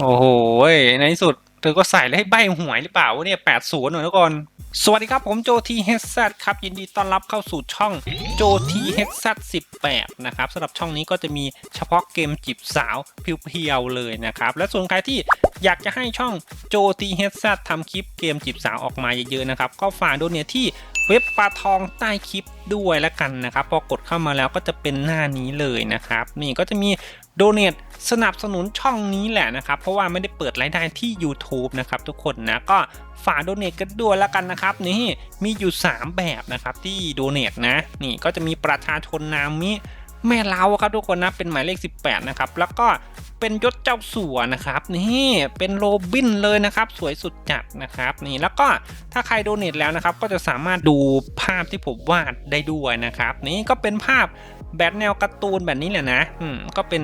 โอ้โห ในที่สุด เธอก็ใส่แล้วให้ใบหวยหรือเปล่าวะเนี่ยแปดศูนย์หน่อยทุกคนสวัสดีครับผมโจทีเฮดซครับ ยินดีต้อนรับเข้าสู่ช่องโจทีเฮซัสิบแปดนะครับสำหรับช่องนี้ก็จะมีเฉพาะเกมจีบสาวเพียวๆเลยนะครับ และส่วนใครที่อยากจะให้ช่องโจทีเฮดซทำคลิปเกมจีบสาวออกมาเยอะๆนะครับ ก็ฝากดูเนี่ยที่เว็บปลาทองใต้คลิปด้วยแล้วกันนะครับ พอกดเข้ามาแล้วก็จะเป็นหน้านี้เลยนะครับ นี่ก็จะมี โดเน a สนับสนุนช่องนี้แหละนะครับ เพราะว่าไม่ได้เปิดรายได้ที่ YouTube นะครับทุกคนนะก็ฝากโดเน a กันด้วยแล้วกันนะครับนี่มีอยู่ 3 แบบนะครับที่โดเน a นะนี่ก็จะมีประชาชนนามิแม่เล้าครับทุกคนนะเป็นหมายเลข 18 นะครับ แล้วก็เป็นยศเจ้าสัวนะครับ นี่เป็นโรบินเลยนะครับ สวยสุดจัดนะครับ นี่แล้วก็ถ้าใครโดเน a แล้วนะครับ ก็จะสามารถดูภาพที่ผมวาดได้ด้วยนะครับ นี่ก็เป็นภาพ แบบแนวการ์ตูนแบบนี้แหละนะอืมก็เป็น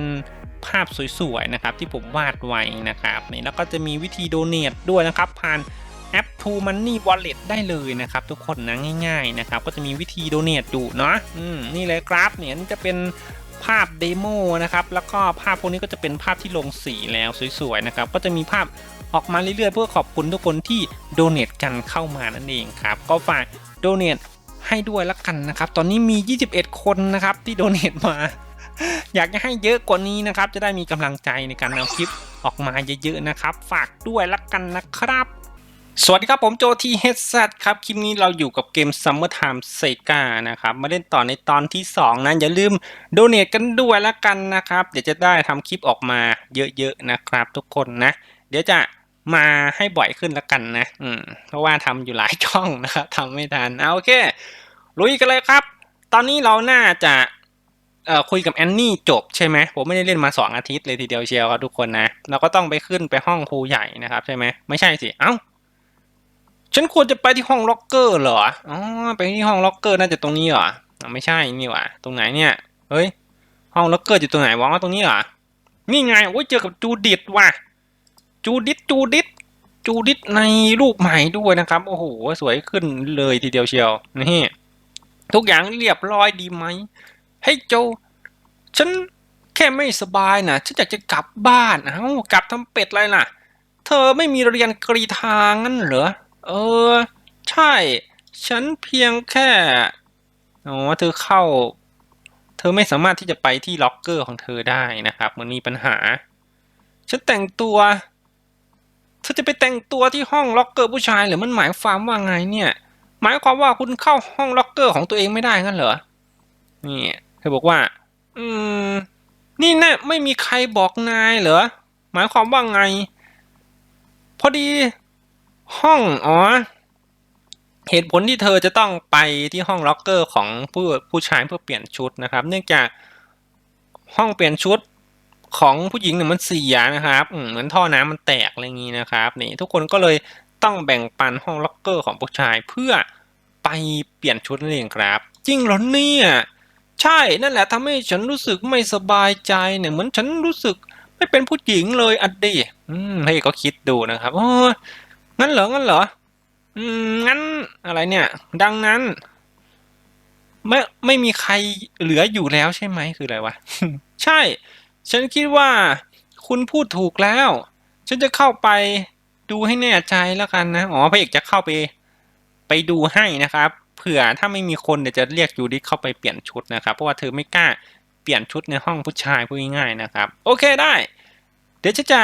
ภาพสวยๆนะครับที่ผมวาดไว้นะครับนี่แล้วก็จะมีวิธีโดเน a ด้วยนะครับ ผ่านแอป True Money Wallet ได้เลยนะครับ ทุกคนนะง่ายๆนะครับก็จะมีวิธีโดเน a อยู่เนาะอืมนี่เลยครับเนี่ยนี่จะเป็นภาพเดโมนะครับแล้วก็ภาพพวกนี้ก็จะเป็นภาพที่ลงสีแล้วสวยๆนะครับก็จะมีภาพออกมาเรื่อยๆ เพื่อขอบคุณทุกคนที่โดเน a กันเข้ามานั่นเองครับ ก็ฝากโดเน a ให้ด้วยละกันนะครับ ตอนนี้มี 21 คนนะครับที่โดเน a มา อยากจะให้เยอะกว่านี้นะครับ จะได้มีกำลังใจในการนำคลิปออกมาเยอะๆนะครับ ฝากด้วยละกันนะครับสวัสดีครับผมโจทีเฮดซัครับ คลิปนี้เราอยู่กับเกม Summer Time Sega นะครับ มาเล่นต่อในตอนที่ 2 นะ อย่าลืมโดเน a กันด้วยละกันนะครับ เดี๋ยวจะได้ทำคลิปออกมาเยอะๆนะครับทุกคนนะ เดี๋ยวจะ มาให้บ่อยขึ้นละกันนะ อืม เพราะว่าทำอยู่หลายช่องนะครับทำไม่ทันเอาโอเค ลุยกันเลยครับ ตอนนี้เราน่าจะเอ่อคุยกับแอนนี่จบใช่ไหมผมไม่ได้เล่นมา 2 อาทิตย์เลยทีเดียวเชียวครับทุกคนนะ เราก็ต้องไปขึ้นไปห้องครูใหญ่นะครับใช่ไหมไม่ใช่สิ เอ้า ฉันควรจะไปที่ห้องล็อกเกอร์เหรอ อ๋อ ไปที่ห้องล็อกเกอร์น่าจะตรงนี้เหรออ๋อไม่ใช่นี่หว่า ตรงไหนเนี่ย เฮ้ย ห้องล็อกเกอร์อยู่ตรงไหนวะตรงนี้เหรอ นี่ไงโอ้ยเจอกับจูดิตว่ะ จูดิตจูดิตจูดิตในรูปใหม่ด้วยนะครับ โอ้โห สวยขึ้นเลยทีเดียวเชียว นี่ ทุกอย่างเรียบร้อยดีไหมเฮ้ยโจ ฉันแค่ไม่สบายนะฉันอยากจะกลับบ้าน เอ้ากลับทำเป็ดอะไรล่ะ เธอไม่มีเรียนกรีธางั้นเหรอ เออ ใช่ ฉันเพียงแค่ อ๋อ เธอเข้า เธอไม่สามารถที่จะไปที่ล็อกเกอร์ของเธอได้นะครับ มันมีปัญหา ฉันแต่งตัว เธอจะไปแต่งตัวที่ห้องล็อกเกอร์ผู้ชายหรือมันหมายความว่าไงเนี่ย หมายความว่าคุณเข้าห้องล็อกเกอร์ของตัวเองไม่ได้งั้นเหรอนี่เธอบอกว่า อืม นี่นะ่ไม่มีใครบอกนายเหรอหมายความว่าไง พอดีห้องอ๋อเหตุผลที่เธอจะต้องไปที่ห้องล็อกเกอร์ของผู้ผู้ชายเพื่อเปลี่ยนชุดนะครับ เนื่องจากห้องเปลี่ยนชุด ของผู้หญิงเนี่ยมันเสียนะครับเหมือนท่อน้ำมันแตกอะไรอย่างนี้นะครับนี่ทุกคนก็เลยต้องแบ่งปันห้องล็อกเกอร์ของผู้ชายเพื่อไปเปลี่ยนชุดนั่นเองครับ จริงเหรอเนี่ยใช่นั่นแหละทำให้ฉันรู้สึกไม่สบายใจเนี่ยเหมือนฉันรู้สึกไม่เป็นผู้หญิงเลยอัดดีอืมให้ก็คิดดูนะครับโอ้งั้นเหรองั้นเหรออืมงั้นอะไรเนี่ย ดังนั้น ไม่ไม่มีใครเหลืออยู่แล้วใช่ไหมคืออะไรวะใช่ ฉันคิดว่าคุณพูดถูกแล้ว ฉันจะเข้าไปดูให้แน่ใจแล้วกันนะ อ๋อพระเอกจะเข้าไป ไปดูให้นะครับ เผื่อถ้าไม่มีคนเดี๋ยวจะเรียกยูดิเข้าไปเปลี่ยนชุดนะครับ เพราะว่าเธอไม่กล้าเปลี่ยนชุดในห้องผู้ชายพูดง่ายๆนะครับ โอเคได้ เดี๋ยวฉันจะ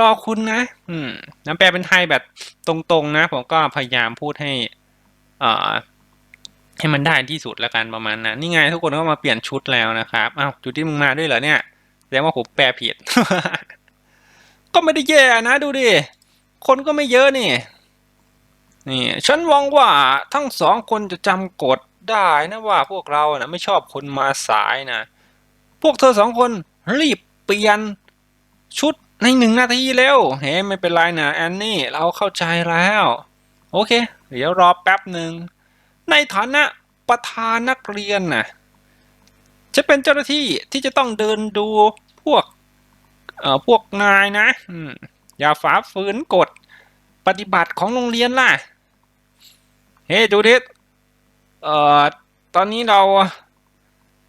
รอคุณนะ อืมน้ำแปลเป็นไทยแบบตรงๆนะ ผมก็พยายามพูดให้อ่อให้มันได้ที่สุดแล้วกันประมาณนั้นนี่ไงทุกคนก็มาเปลี่ยนชุดแล้วนะครับอ้าวจุดที่มึงมาด้วยเหรอเนี่ย แสดงว่าผมแปลผิด ก็ไม่ได้แย่นะดูดิ คนก็ไม่เยอะนี่ นี่ ฉันหวังว่าทั้งสองคนจะจำกฎได้นะว่าพวกเรานะไม่ชอบคนมาสายนะ พวกเธอสองคนรีบเปลี่ยนชุดในหนึ่งนาทีเร็ว เฮ้ไม่เป็นไรนะแอนนี่เราเข้าใจแล้ว โอเค เดี๋ยวรอแป๊บหนึ่ง ในฐานะประธานนักเรียนนะจะเป็นเจ้าหน้าที่ที่จะต้องเดินดู พวกเอ่อพวกนายนะอย่าฝ่าฝืนกฎปฏิบัติของโรงเรียนล่ะ เฮ้จูดิสเอ่อตอนนี้เรา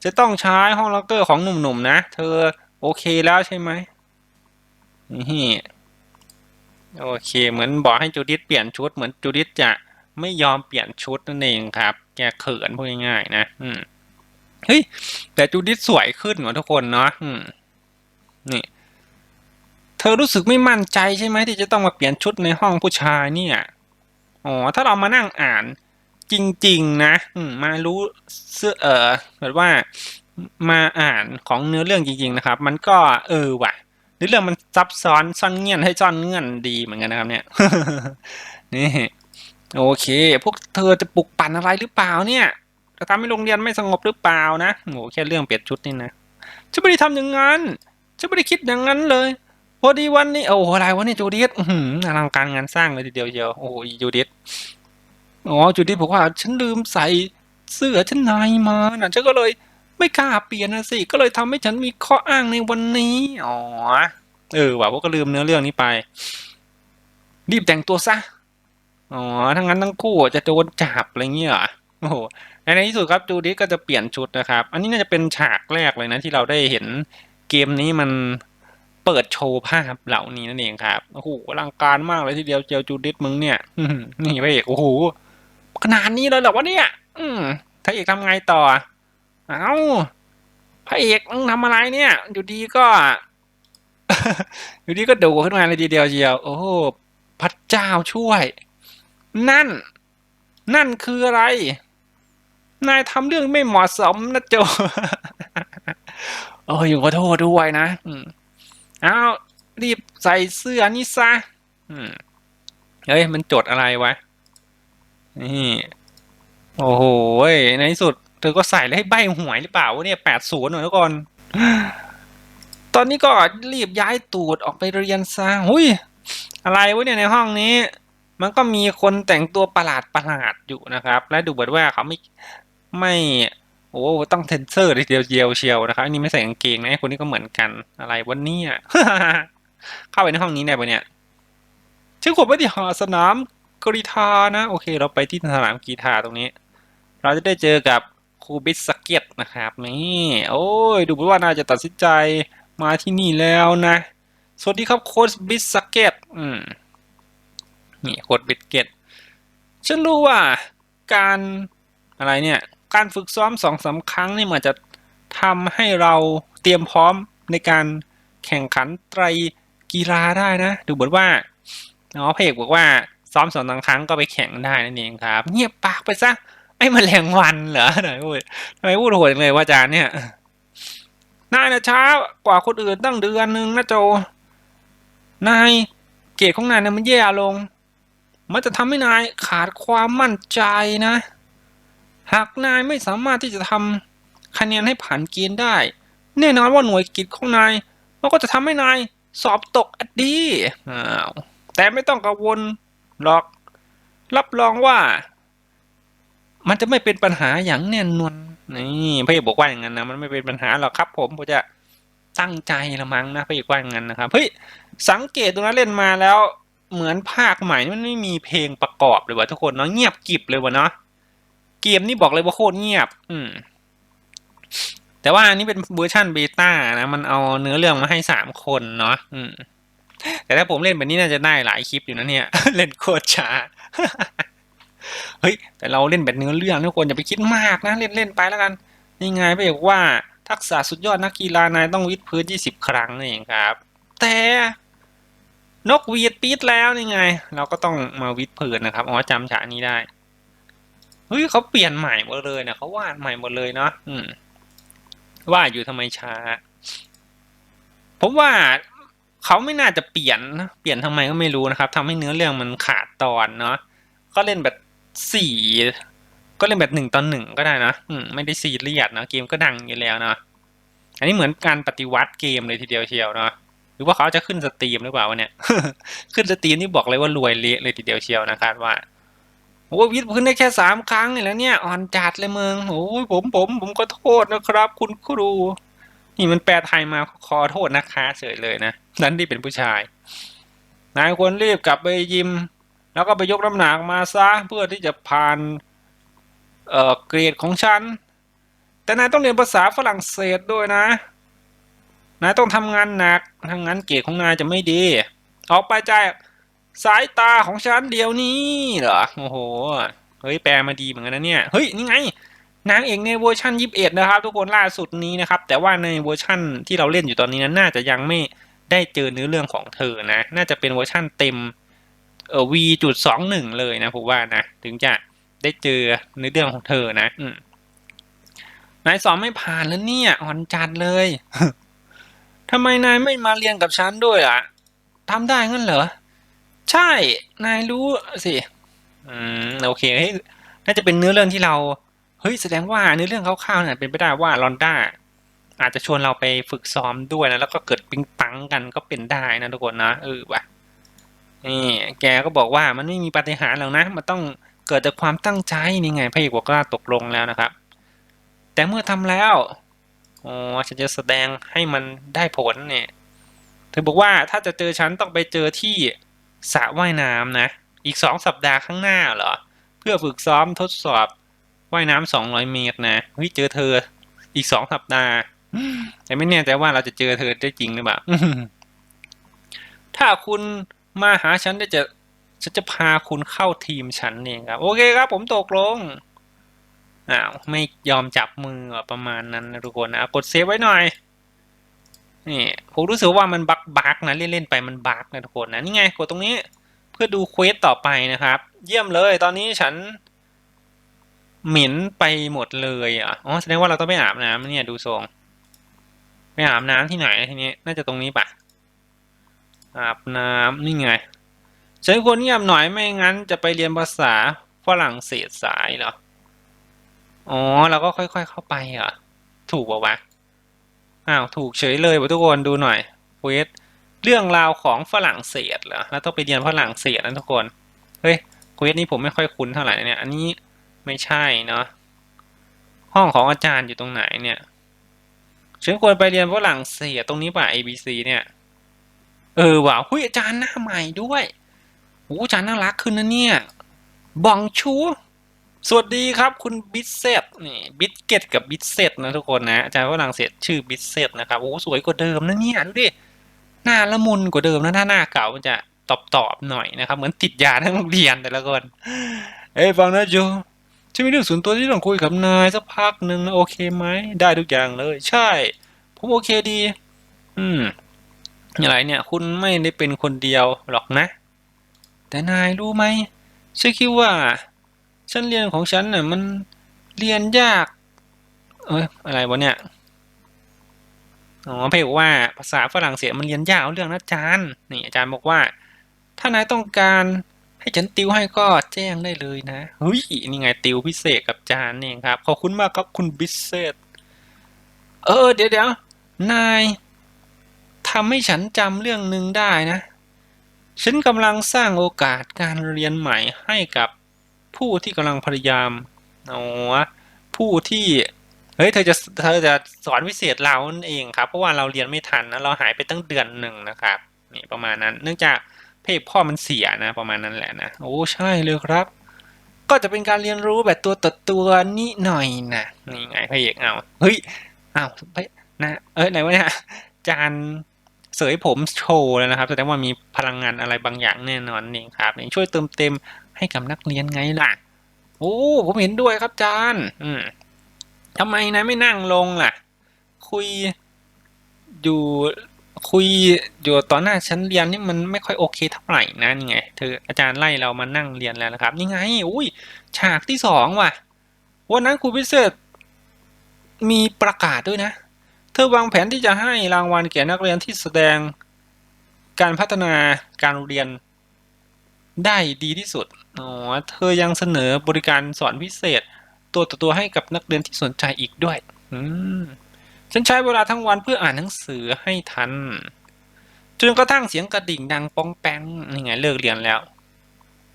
จะต้องใช้ห้องล็อกเกอร์ของหนุ่มๆนะ เธอโอเคแล้วใช่ไหมนี่โอเค เหมือนบอกให้จูดิตเปลี่ยนชุด เหมือนจูดิตจะไม่ยอมเปลี่ยนชุดนั่นเองครับ แกเขินพูดง่ายๆนะ อืม เฮ้ย แต่จูดิตสวยขึ้นกว่าทุกคนเนาะ อืม นี่ เธอรู้สึกไม่มั่นใจใช่ไหมที่จะต้องมาเปลี่ยนชุดในห้องผู้ชายเนี่ยอ๋อถ้าเรามานั่งอ่านจริง ๆ นะมมารู้เสื้อเออแบบว่ามาอ่านของเนื้อเรื่องจริง ๆ นะครับ มันก็เออว่ะเนื้อเรื่องมันซับซ้อนซ่อนเงื่อนให้ซ่อนเงื่อนดีเหมือนกันนะครับเนี่ยนี่โอเค พวกเธอจะปลุกปั่นอะไรหรือเปล่าเนี่ยจะทำให้โรงเรียนไม่สงบหรือเปล่านะโหแค่เรื่องเปลี่ยนชุดนี่นะฉันไม่ได้ทำอย่างนั้น ฉันไม่ได้คิดอย่างนั้นเลย พอดีวันนี้โอ้โหอะไรวะเนี่ยจูดิสอลังการงานสร้างเลยทีเดียวเชียวโอ้ยจูดิสอ๋อจูดิสบอกว่า ฉันลืมใส่เสื้อชั้นในมาน่ะฉันก็เลยไม่กล้าเปลี่ยนนะสิ ก็เลยทำให้ฉันมีข้ออ้างในวันนี้ อ๋อ เออว่ะพวกก็ลืมเนื้อเรื่องนี้ไป รีบแต่งตัวซะ อ๋อ ทั้งนั้นทั้งคู่จะโดนจับอะไรเงี้ยเหรอโอ้โห ในที่สุดครับจูดิสก็จะเปลี่ยนชุดนะครับ อันนี้น่าจะเป็นฉากแรกเลยนะที่เราได้เห็น เกมนี้มันเปิดโชว์ภาพเหล่านี้นั่นเองครับโอ้โหอลังการมากเลยทีเดียวเจียวจูดิสมึงเนี่ยนี่พระเอกโอ้โหขนาดนี้เลยเหรอวะเนี่ย อืมพระเอกทำไงต่อ เอ้าพระเอกมึงทำอะไรเนี่ย อยู่ดีก็ อยู่ดีก็โดูขึ้นมาเลยทีเดียวเชียว โอ้โหพระเจ้าช่วย นั่น นั่นคืออะไร นายทำเรื่องไม่เหมาะสมนะโจ โอ้ยขอโทษด้วยนะ อืมเอารีบใส่เสื้อนี่ซะอืมเฮ้ย มันจดอะไรวะ นี่ โอ้โห ในที่สุด เธอก็ใส่แล้วให้ใบหวยหรือเปล่าวะเนี่ยแปดศูนย์หน่อยทุกคนตอนนี้ก็รีบย้ายตูดออกไปเรียนซะหุยอะไรวะเนี่ยในห้องนี้ มันก็มีคนแต่งตัวประหลาดประหลาดอยู่นะครับ และดูเหมือนว่าเขาไม่ไม่ โอ้ต้องเทนเซอร์เดียวเดียวเชียวนะครับอันนี้ไม่ใส่กางเกงนะคนนี้ก็เหมือนกันอะไรวันนี้เข้าไปในห้องนี้ได้ปะเนี่ยชื่อขวบวิทยาสนามกรีธานะ โอเค เราไปที่สนามกีฬาตรงนี้ เราจะได้เจอกับครูบิสสเก็ตนะครับนี่โอ้ยดูเหมือนว่าน่าจะตัดสินใจมาที่นี่แล้วนะ สวัสดีครับโค้ชบิสสเก็ตอืมนี่โค้ชบิสเก็ตฉันรู้ว่าการอะไรเนี่ย การฝึกซ้อมสองสาครั้งนี่มันจะทำให้เราเตรียมพร้อมในการแข่งขันไตรกีฬาได้นะ ดูเหมือนว่าอ๋อพระเอกบอกว่าซ้อมสองสามครั้งก็ไปแข่งได้นั่นเองครับ เงียบปากไปซะไอ้มแมลงวันเหรอหน่อยพูดทำไมพูดโหดจังเลยว่าอาจารย์เนี่ยนายนะช้ากว่าคนอื่นตั้งเดือนนึงนะโจ นายเกรดของนายเนี่ยมันแย่ลง มันจะทำให้นายขาดความมั่นใจนะ หากนายไม่สามารถที่จะทำคะแนนให้ผ่านเกณฑ์ได้ แน่นอนว่าหน่วยกิจของนายมันก็จะทำให้นายสอบตกอดีอ้าวแต่ไม่ต้องกังวลหรอก รับรองว่า มันจะไม่เป็นปัญหาอย่างแน่นอนนี่พระเอกบอกว่าอย่างนั้นนะมันไม่เป็นปัญหาหรอกครับผมผมจะตั้งใจละมั้งนะพระเอกว่าอย่างนั้นนะครับเฮ้ยสังเกตตรงนั้นเล่นมาแล้วเหมือนภาคใหม่มันไม่มีเพลงประกอบเลยว่ะทุกคนเนาะเงียบกิบเลยวะเนาะ เกมนี่บอกเลยว่าโคตรเงียบ อืม แต่ว่าอันนี้เป็นเวอร์ชันเบต้านะ มันเอาเนื้อเรื่องมาให้สามคนเนาะอืม แต่ถ้าผมเล่นแบบนี้น่าจะได้หลายคลิปอยู่นะเนี่ย เล่นโคตรช้า เฮ้ย แต่เราเล่นแบบเนื้อเรื่องทุกคนอย่าไปคิดมากนะ เล่นเล่นไปแล้วกัน นี่ไงพี่เอกว่าทักษะสุดยอดนักกีฬานายต้องวิดพื้น20ครั้งนี่เองครับ แต่นกวีดปีดแล้วนี่ไง เราก็ต้องมาวิดพื้นนะครับ อ๋อจำฉากนี้ได้ เฮ้ยเขาเปลี่ยนใหม่หมดเลยนะเขาวาดใหม่หมดเลยเนาะอืมวาดอยู่ทำไมช้าผมว่าเขาไม่น่าจะเปลี่ยนนะเปลี่ยนทำไมก็ไม่รู้นะครับทำให้เนื้อเรื่องมันขาดตอนเนาะก็เล่นแบบสี่ก็เล่นแบบหนึ่งตอนหนึ่งก็ได้นะอืมไม่ได้ซีเรียสนะเกมก็ดังอยู่แล้วเนาะอันนี้เหมือนการปฏิวัติเกมเลยทีเดียวเชียวเนาะหรือว่าเขาจะขึ้นสตรีมหรือเปล่าวะเนี่ย ขึ้นสตรีมนี่บอกเลยว่ารวยเละเลยทีเดียวเชียวนะคาดว่า โอ้วิทย์ขึ้นได้แค่สามครั้งนี่แล้วเนี่ยอ่อนจัดเลยมึงโอ้ยผมผมผมก็โทษนะครับ คุณครู นี่มันแปลไทยมาขอโทษนะคะเฉยเลยนะนั้นที่เป็นผู้ชาย นายควรรีบกลับไปยิม แล้วก็ไปยกน้ำหนักมาซะเพื่อที่จะผ่านเอ่อเกรดของฉัน แต่นายต้องเรียนภาษาฝรั่งเศสด้วยนะ นายต้องทำงานหนักทางนั้นเกรดของนายจะไม่ดี ออกไปจา สายตาของฉันเดี๋ยวนี้เหรอโอ้โหเฮ้ยแปลมาดีเหมือนกันนะเนี่ยเฮ้ยนี่ไงนางเอกในเวอร์ชัน21นะครับ ทุกคนล่าสุดนี้นะครับ แต่ว่าในเวอร์ชั่นที่เราเล่นอยู่ตอนนี้นั้นน่าจะยังไม่ได้เจอเนื้อเรื่องของเธอนะ น่าจะเป็นเวอร์ชั่นเต็มเอ่อ V จุดสองหนึ่งเลยนะผมว่านะ ถึงจะได้เจอเนื้อเรื่องของเธอนะอืมนายสอบไม่ผ่านแล้วเนี่ยอ่อนจัดเลยทำไมนายไม่มาเรียนกับฉันด้วยล่ะทำได้งั้นเหรอ ใช่ นายรู้สิ อืมโอเคเฮ้ยน่าจะเป็นเนื้อเรื่องที่เรา เฮ้ยแสดงว่าเนื้อเรื่องคร่าวๆเนี่ยเป็นไปได้ว่าลอนด้าอาจจะชวนเราไปฝึกซ้อมด้วยนะแล้วก็เกิดปิ๊งปังกันก็เป็นได้นะทุกคนนะเออว่ะนี่แกก็บอกว่ามันไม่มีปาฏิหาริย์หรอกนะ มันต้องเกิดจากความตั้งใจนี่ไงพระเอกบอกว่าตกลงแล้วนะครับ แต่เมื่อทำแล้วอ๋อฉันจะแสดงให้มันได้ผลเนี่ยเธอบอกว่าถ้าจะเจอฉันต้องไปเจอที่ สระว่ายน้ำนะ อีกสองสัปดาห์ข้างหน้าเหรอ เพื่อฝึกซ้อมทดสอบว่ายน้ำสองร้อยเมตรนะเฮ้ยเจอเธอ อีกสองสัปดาห์แต่ไม่แน่ใจว่าเราจะเจอเธอได้จริงหรือเปล่าถ้าคุณมาหาฉันได้จะฉันจะพาคุณเข้าทีมฉันเองครับ โอเคครับ ผมตกลงอ้าวไม่ยอมจับมือประมาณนั้นนะทุกคนนะกดเซฟไว้หน่อย นี่ผมรู้สึกว่ามันบักบักนะเล่นๆไปมันบักนะทุกคนนะนี่ไงกดตรงนี้เพื่อดูเควสต่อไปนะครับ เยี่ยมเลยตอนนี้ฉัน เหม็นไปหมดเลยอะอ๋อแสดงว่าเราต้องไปอาบน้ำเนี่ยดูทรงไปอาบน้ำที่ไหนทีนี้น่าจะตรงนี้ปะอาบน้ำนี่ไงฉันควรเงียบหน่อยไม่งั้นจะไปเรียนภาษาฝรั่งเศสสายเหรออ๋อเราก็ค่อย ๆ เข้าไปเหรอถูกป่าวะ อ้าวถูกเฉยเลยทุกคนดูหน่อยเควสเรื่องราวของฝรั่งเศสเหรอแล้วต้องไปเรียนฝรั่งเศสนะทุกคนเฮ้ยเควสนี้ผมไม่ค่อยคุ้นเท่าไหร่เนี่ย อันนี้ไม่ใช่เนาะห้องของอาจารย์อยู่ตรงไหนเนี่ยฉันควรไปเรียนฝรั่งเศสตรงนี้ป่ะ A B C เนี่ย เออว่ะหุยอาจารย์หน้าใหม่ด้วยโอ้อาจารย์น่ารักขึ้นนะเนี่ยบองชู สวัสดีครับคุณบิสเซตนี่บิสเกตกับบิสเซตนะทุกคนนะอาจารย์ฝรั่งเศสชื่อบิสเซตนะครับโอ้สวยกว่าเดิมนะเนี่ยดูดิหน้าละมุนกว่าเดิมนะถ้าหน้าเก่ามันจะตอบตอบหน่อยนะครับ เหมือนติดยาทั้งโรงเรียนแต่ละคนเอ้ฟังนะโจฉันมีเรื่องส่วนตัวที่ต้องคุยกับนายสักพักหนึ่งนะโอเคไหมได้ทุกอย่างเลย ใช่ผมโอเคดี อืมอะไรเนี่ย คุณไม่ได้เป็นคนเดียวหรอกนะ แต่นายรู้ไหมฉันคิดว่า ฉันเรียนของฉันน่ะมันเรียนยาก เอ้ยอะไรวะเนี่ย อ๋อเพบอกว่าภาษาฝรั่งเศสมันเรียนยากเอาเรื่องนะอาจารย์นี่อาจารย์บอกว่า ถ้านายต้องการให้ฉันติวให้ก็แจ้งได้เลยนะเฮ้ยนี่ไงติวพิเศษกับอาจารย์นี่เองครับขอบคุณมากครับคุณบิสเซตเออเดี๋ยวเดี๋ยวนายทำให้ฉันจำเรื่องหนึ่งได้นะ ฉันกำลังสร้างโอกาสการเรียนใหม่ให้กับ ผู้ที่กำลังพยายามเอาวะผู้ที่เฮ้ยเธอจะเธอจะสอนวิเศษเราเองครับเพราะว่าเราเรียนไม่ทันนะเราหายไปตั้งเดือนหนึ่งนะครับนี่ประมาณนั้น เนื่องจากเพศพ่อมันเสียนะประมาณนั้นแหละนะโอ้ใช่เลยครับ ก็จะเป็นการเรียนรู้แบบตัวต่อตัวนิดหน่อยนะนี่ไงพระเอกเอาเฮ้ยเอาไปนะเอ้ยไหนวะเนี่ยจานเสยผมโชว์แล้วนะครับแสดงว่ามีพลังงานอะไรบางอย่างแน่นอนนี่ครับนี่ช่วยเติมเต็ม ให้กับนักเรียนไงล่ะ โอ้ผมเห็นด้วยครับอาจานอืมทำไมนะไม่นั่งลงล่ะ คุยอยู่คุยอยู่ต่อหน้าชั้นเรียนนี่มันไม่ค่อยโอเคเท่าไหร่นะนี่ไงเธออาจารย์ไล่เรามานั่งเรียนแล้วนะครับนี่ไงอุ้ยฉากที่สองว่ะวันนั้นครูพิเศษมีประกาศด้วยนะ เธอวางแผนที่จะให้รางวัลแก่นักเรียนที่แสดงการพัฒนาการเรียน ได้ดีที่สุด อ๋อ เธอยังเสนอบริการสอนพิเศษ ตัวต่อตัวให้กับนักเรียนที่สนใจอีกด้วย อืม ฉันใช้เวลาทั้งวันเพื่ออ่านหนังสือให้ทัน จนกระทั่งเสียงกระดิ่งดังป้องแป้งนี่ไงเลิกเรียนแล้ว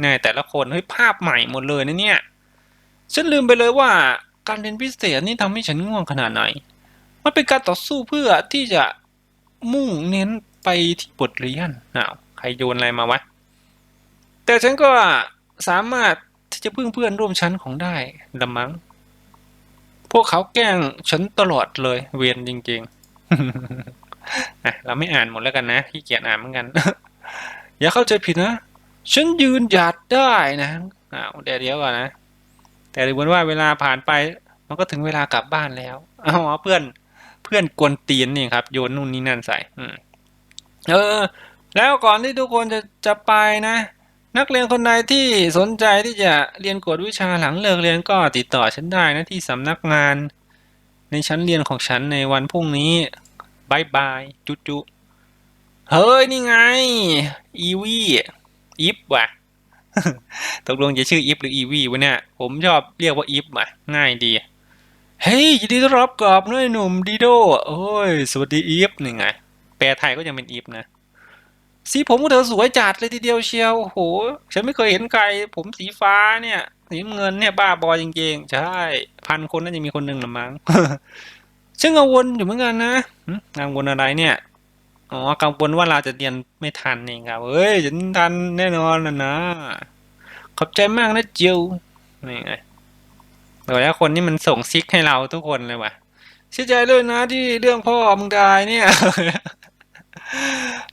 แน่แต่ละคน เฮ้ย ภาพใหม่หมดเลยนะเนี่ย ฉันลืมไปเลยว่าการเรียนพิเศษนี่ทำให้ฉันง่วงขนาดไหน มันเป็นการต่อสู้เพื่อที่จะมุ่งเน้นไปที่บทเรียนอ้าวใครโยนอะไรมาวะ แต่ฉันก็สามารถที่จะพึ่งเพื่อนร่วมชั้นของได้ละมั้ง พวกเขาแกล้งฉันตลอดเลย เวียนจริงๆอะเราไม่อ่านหมดแล้วกันนะขี้เกียจอ่านเหมือนกัน อย่าเข้าใจผิดนะ ฉันยืนหยัดได้นะอ้าวเดี๋ยวเดียวก่อนนะ แต่ดูเหมือนว่าเวลาผ่านไป มันก็ถึงเวลากลับบ้านแล้วอ้าเพื่อนเพื่อนกวนตีนนี่ครับ โยนนู่นนี่นั่นใส่อืมเออ แล้วก่อนที่ทุกคนจะจะไปนะ นักเรียนคนใดที่สนใจที่จะเรียนกวดวิชาหลังเลิกเรียนก็ติดต่อฉันได้นะที่สำนักงาน ในชั้นเรียนของฉันในวันพรุ่งนี้บายบายจุจุเฮ้ย นี่ไง อีวีอีฟว่ะตกลงจะชื่ออีฟหรืออีวีวะเนี่ย ผมชอบเรียกว่าอีฟว่ะง่ายดี เฮ้ยยินดีต้อนรับกลับน้อยหนุ่มดีโดโอ้ย สวัสดีอีฟนี่ไง แปลไทยก็ยังเป็นอีฟนะ สีผมของเธอสวยจัดเลยทีเดียวเชียวโอ้โห ฉันไม่เคยเห็นใคร ผมสีฟ้าเนี่ย สีเงินเนี่ยบ้าบอจริงๆ ใช่ พันคนน่าจะมีคนหนึ่งละมั้งฉันกังวลอยู่เหมือนกันนะกังวลอะไรเนี่ยอ๋อกังวลว่าเราจะเรียนไม่ทันเองครับเฮ้ยฉันทันแน่นอนนะนะขอบใจมากนะจิวนี่ไงแต่ล้วคนนี้มันส่งซิกให้เราทุกคนเลยว่ะเสียใจด้วยนะที่เรื่องพ่อมึงตายเนี่ย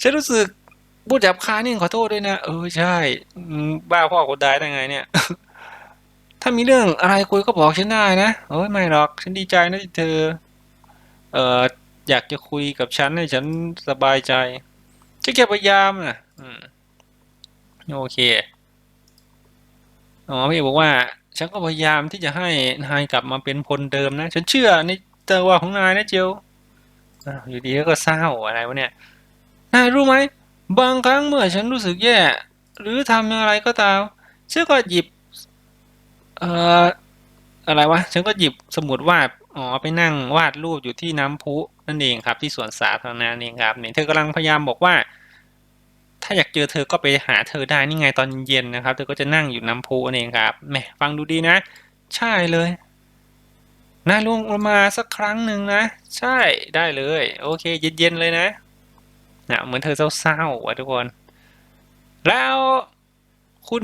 ฉันรู้สึก พูดหยาบคายนี่ขอโทษด้วยนะ เออใช่ บ้าพ่อกูตายได้ไงเนี่ย ถ้ามีเรื่องอะไรคุยก็บอกฉันได้นะเอ้ยไม่หรอก ฉันดีใจนะที่เธอ เอ่ออยากจะคุยกับฉันให้ฉันสบายใจจะแค่พยายามนะอืมโอเคอ๋อพี่บอกว่า ฉันก็พยายามที่จะให้นายกลับมาเป็นพลเดิมนะ ฉันเชื่อในตัวของนายนะเจียวอ้าวอยู่ดีก็เศร้าอะไรวะเนี่ย นายรู้ไหม บางครั้งเมื่อฉันรู้สึกแย่ หรือทำอะไรก็ตามฉันก็หยิบ เอ่ออะไรวะฉันก็หยิบสมุดวาดอ๋อไปนั่งวาดรูปอยู่ที่น้ำพุนั่นเองครับ ที่สวนสาธารณะนี่ครับนี่เธอกำลังพยายามบอกว่า ถ้าอยากเจอเธอก็ไปหาเธอได้นี่ไงตอนเย็นนะครับ เธอก็จะนั่งอยู่น้ำพุนั่นเองครับแหมฟังดูดีนะ ใช่เลยนายลงมาสักครั้งหนึ่งนะ ใช่ได้เลย โอเค เย็นๆเลยนะ นะเหมือนเธอเศร้าๆว่ะทุกคน แล้วคุณ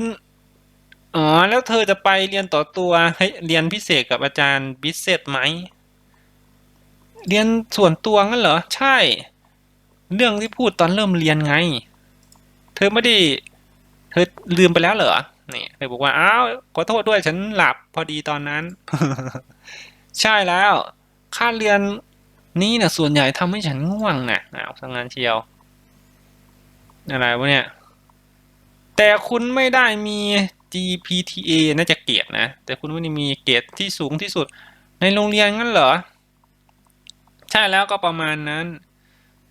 อ๋อแล้วเธอจะไปเรียนต่อตัวให้เรียนพิเศษกับอาจารย์บิสเซตไหม เรียนส่วนตัวงั้นเหรอ ใช่ เรื่องที่พูดตอนเริ่มเรียนไง เธอไม่ได้ เธอลืมไปแล้วเหรอนี่เธอบอกว่าอ้าวขอโทษด้วยฉันหลับพอดีตอนนั้น ใช่แล้ว ค่าเรียนนี้นะส่วนใหญ่ทำให้ฉันง่วงนะอ้าวสังงานเชียว อะไรวะเนี่ย แต่คุณไม่ได้มี GPTA น่าจะเกียรดนะ แต่คุณไม่ได้มีเกียรดที่สูงที่สุดในโรงเรียนงั้นเหรอ ใช่แล้วก็ประมาณนั้น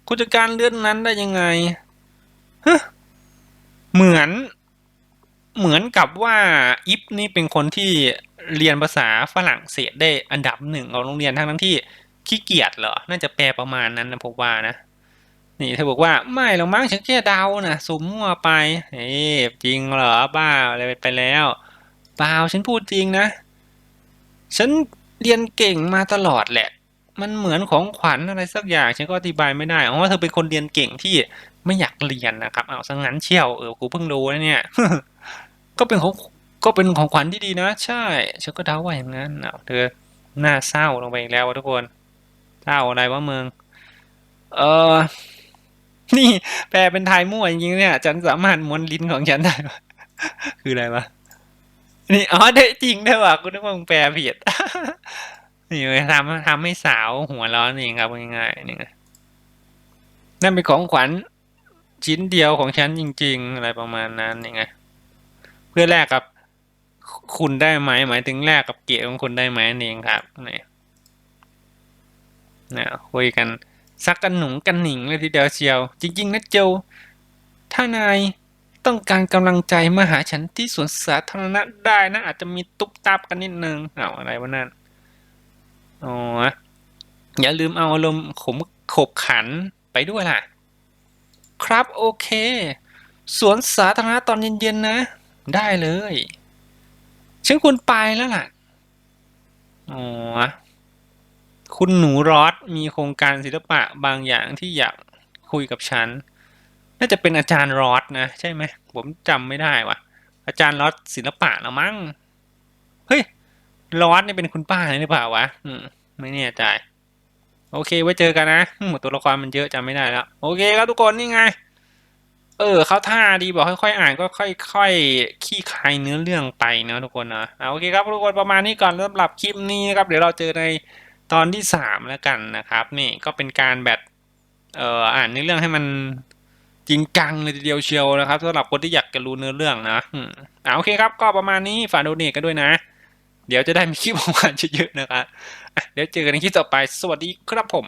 คุณจัดการเรื่องนั้นได้ยังไงฮเหมือน เหมือนกับว่าอิฟนี่เป็นคนที่เรียนภาษาฝรั่งเศสได้อันดับหนึ่งของโรงเรียนทั้งทั้งที่ขี้เกียจเหรอ น่าจะแปลประมาณนั้นนะผมว่านะ นี่เธอบอกว่าไม่หรอกมั้งฉันแค่เดานะสมมั่วไปเฮ้จริงเหรอบ้าอะไรไปแล้วเปล่าฉันพูดจริงนะ ฉันเรียนเก่งมาตลอดแหละ มันเหมือนของขวัญอะไรสักอย่างฉันก็อธิบายไม่ได้อ๋อเธอเป็นคนเรียนเก่งที่ไม่อยากเรียนนะครับเอาซะงั้นเชี่ยวเออกูเพิ่งรู้นะเนี่ยก็เป็นของก็เป็นของขวัญที่ดีนะ ใช่ฉันก็เดาว่าอย่างนั้นเอาเธอหน้าเศร้าลงไปอีกแล้วทุกคนเศร้าอะไรวะมึงเออ นี่แปลเป็นไทยมั่วจริงๆเนี่ย ฉันสามารถม้วนลิ้นของฉันได้คืออะไรวะนี่อ๋อได้จริงได้ว่ะกูนึกว่ามึงแปลผิดนี่ทำทำให้สาวหัวร้อนเองครับง่ายๆนี่ไงนั่นเป็นของขวัญชิ้นเดียวของฉันจริง ๆ อะไรประมาณนั้นนี่ไงเพื่อแลกกับคุณได้ไหมหมายถึงแลกกับเกียรติของคุณได้ไหมนั่นเองครับนี่นะคุยกัน ซักกันหนุงกันหนิงเลยทีเดียวเชียว จริง ๆนะโจถ้านายต้องการกำลังใจมาหาฉันที่สวนสาธารณะได้นะ อาจจะมีตุ๊บตับกันนิดนึงเอาอะไรวะนั่นอ๋ออย่าลืมเอาอารมณ์ขมขบขันไปด้วยล่ะ ครับโอเค สวนสาธารณะตอนเย็นๆนะ ได้เลยฉันควรไปแล้วล่ะ อ๋อ คุณหนูรอสมีโครงการศิลปะบางอย่างที่อยากคุยกับฉัน น่าจะเป็นอาจารย์รอสนะใช่ไหม ผมจำไม่ได้ว่ะ อาจารย์รอสศิลปะละมั้ง เฮ้ยรอสนี่เป็นคุณป้าหรือเปล่าวะ อืม ไม่แน่ใจ โอเค ไว้เจอกันนะหมดตัวละครมันเยอะจำไม่ได้แล้ว โอเคครับทุกคนนี่ไง เออ เขาท่าดีบอกค่อยๆอ่านก็ค่อยๆขี้คายเนื้อเรื่องไปเนอะทุกคนนะอ่าโอเคครับทุกคนประมาณนี้ก่อนสำหรับคลิปนี้นะครับ เดี๋ยวเราเจอใน ตอนที่สามแล้วกันนะครับนี่ก็เป็นการแบบเอ่ออ่านเนื้อเรื่องให้มันจริงจังเลยทีเดียวเชียวนะครับสำหรับคนที่อยากจะรู้เนื้อเรื่องนะอ่าโอเคครับก็ประมาณนี้ฝากโดเน่กันด้วยนะ เดี๋ยวจะได้มีคลิปออกมาเยอะๆนะครับเดี๋ยวเจอกันในคลิปต่อไป สวัสดีครับผม